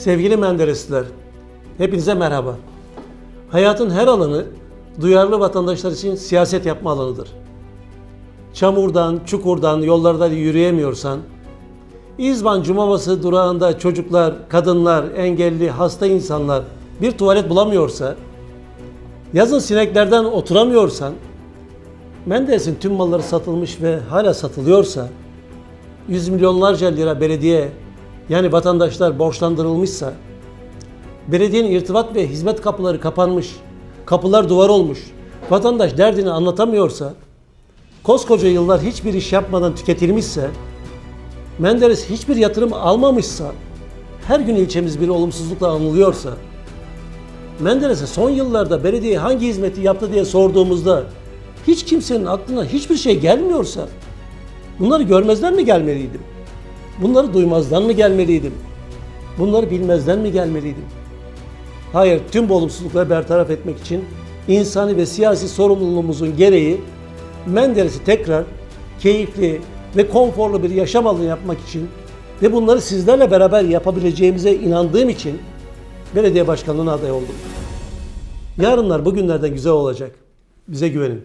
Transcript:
Sevgili Menderesliler, hepinize merhaba. Hayatın her alanı duyarlı vatandaşlar için siyaset yapma alanıdır. Çamurdan, çukurdan, yollarda yürüyemiyorsan, İzban Cumavası durağında çocuklar, kadınlar, engelli, hasta insanlar bir tuvalet bulamıyorsa, yazın sineklerden oturamıyorsan, Menderes'in tüm malları satılmış ve hala satılıyorsa, yüz milyonlarca lira belediye yani vatandaşlar borçlandırılmışsa, belediyenin irtibat ve hizmet kapıları kapanmış, kapılar duvar olmuş, vatandaş derdini anlatamıyorsa, koskoca yıllar hiçbir iş yapmadan tüketilmişse, Menderes hiçbir yatırım almamışsa, her gün ilçemiz bir olumsuzlukla anılıyorsa, Menderes'e son yıllarda belediye hangi hizmeti yaptı diye sorduğumuzda hiç kimsenin aklına hiçbir şey gelmiyorsa bunları görmezden mi gelmeliydim? Bunları duymazdan mı gelmeliydim? Bunları bilmezden mi gelmeliydim? Hayır, tüm bu olumsuzlukları bertaraf etmek için insani ve siyasi sorumluluğumuzun gereği Menderes'i tekrar keyifli ve konforlu bir yaşam alanı yapmak için ve bunları sizlerle beraber yapabileceğimize inandığım için belediye başkanlığına aday oldum. Yarınlar bugünlerden güzel olacak. Bize güvenin.